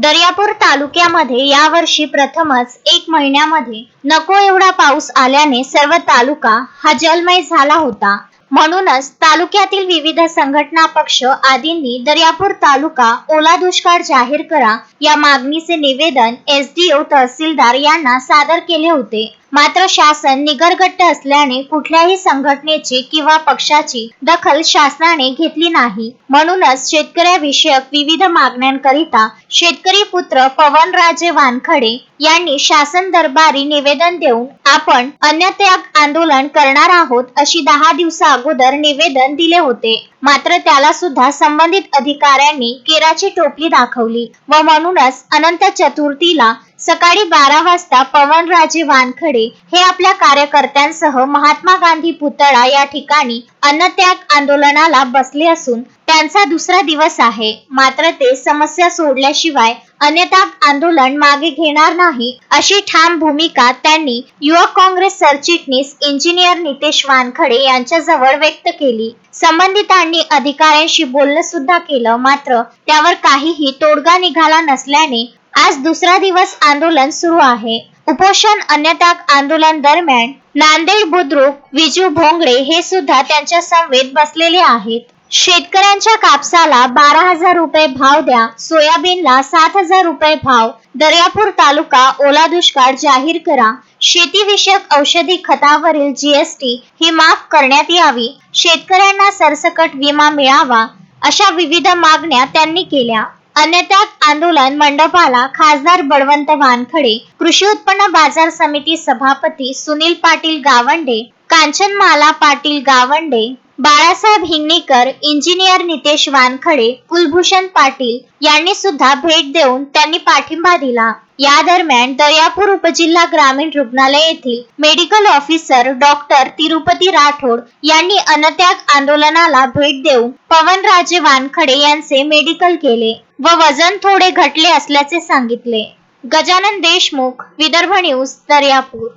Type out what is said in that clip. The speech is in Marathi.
दर्यापूर तालुक्यामध्ये यावर्षी प्रथमच एक महिन्यामध्ये नको एवढा पाऊस आल्याने सर्व तालुका हा जलमय झाला होता. म्हणूनच तालुक्यातील विविध संघटना पक्ष आदींनी दर्यापूर तालुका ओला दुष्काळ जाहीर करा या मागणीचे निवेदन एसडीओ तहसीलदार यांना सादर केले होते. मात्र शासन निगरगट्ट असल्याने कुठल्याही संघटनेची किंवा पक्षाची दखल शासनाने घेतली नाही. म्हणूनच शेतकऱ्याविषयक विविध मागण्यांकरिता शेतकरी पुत्र पवनराजे वानखडे यांनी शासन दरबारी निवेदन देऊन आपण अन्नत्याग आंदोलन करणार आहोत अशी दहा दिवसा अगोदर निवेदन दिले होते. मात्र त्याला सुद्धा संबंधित अधिकाऱ्यांनी केराची टोपली दाखवली व म्हणूनच अनंत चतुर्थीला सकाळी बारा वाजता पवनराजे वानखडे हे आपल्या कार्यकर्त्यांसह महात्मा गांधी पुतळा या ठिकाणी अन्नत्याग आंदोलनाला बसले असून त्यांचा दुसरा दिवस आहे. मात्र ते समस्या सोडल्याशिवाय अन्यथा आंदोलन मागे घेणार नाही अशी ठाम भूमिका त्यांनी युवक काँग्रेस सरचिटणीस इंजिनियर नितेश वानखडे यांच्याजवळ व्यक्त केली. संबंधितांनी अधिकाऱ्यांशी बोलणं सुद्धा केलं मात्र त्यावर काहीही तोडगा निघाला नसल्याने आज दुसरा दिवस आंदोलन सुरू आहे. उपोषण अन्यताक आंदोलन दरम्यान नांदेड बुद्रुक विजू भोंगडे हे सुद्धा त्यांच्या समवेत बसलेले आहेत. शेतकऱ्यांच्या कापसाला बारा हजार रुपये भाव द्या सोयाबीनला सात हजार रुपये भाव. दर्यापूर तालुका ओला दुष्काळ जाहीर करा. शेतीविषयक औषधी खतावरील जीएसटी ही माफ करण्यात यावी. शेतकऱ्यांना सरसकट विमा मिळावा अशा विविध मागण्या त्यांनी केल्या. अन्यथा आंदोलन मंडपाला खासदार बळवंत वानखडे कृषी उत्पन्न बाजार समिती सभापती सुनील पाटील गावंडे कांचनमाला पाटील गावंडे बाळासाहेब हिंगणीकर इंजिनियर नितेश वानखडे कुलभूषण पाटील यांनी सुद्धा भेट देऊन त्यांनी पाठिंबा दिला. या दरम्यान दर्यापूर उपजिल्हा ग्रामीण रुग्णालय येथील medical officer doctor Tirupati Rathod यांनी अनत्याग आंदोलनाला भेट देऊन पवनराजे वानखडे यांचे मेडिकल केले व वजन थोडे घटले असल्याचे सांगितले. गजानन देशमुख विदर्भ न्यूज दर्यापूर.